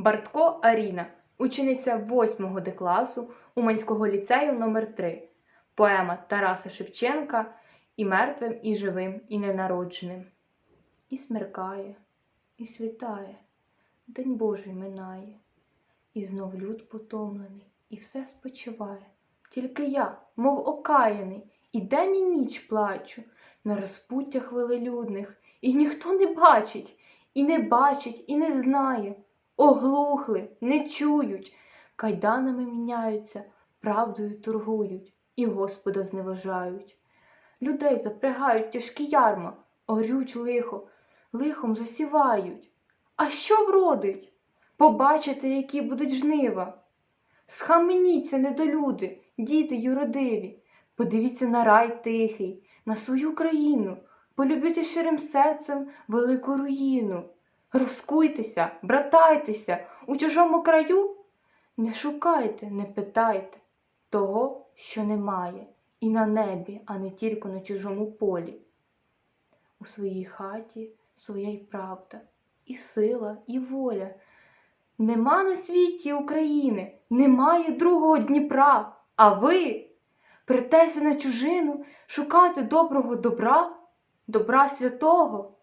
Бартко Аріна, учениця 8 Д класу Уманського ліцею номер 3 Поема Тараса Шевченка І мертвим, і живим, і ненародженим. І смеркає, і світає, День Божий минає, і знов люд потомлений, і все спочиває. Тільки я, мов окаяний, і день і ніч плачу на розпуттях велелюдних, і ніхто не бачить, і не бачить, і не знає. Оглухли, не чують, кайданами міняються, правдою торгують і Господа зневажають. Людей запрягають тяжкі ярма, орють лихо, лихом засівають. А що вродить? Побачите, які будуть жнива. Схаменіться, недолюди, діти юродиві, подивіться на рай тихий, на свою країну, полюбіть щирим серцем велику руїну. Розкуйтеся, братайтеся у чужому краю. Не шукайте, не питайте того, що немає, і на небі, а не тільки на чужому полі. У своїй хаті своя й правда, і сила, і воля. Нема на світі України, немає другого Дніпра, а ви претеся на чужину шукати доброго добра, добра святого.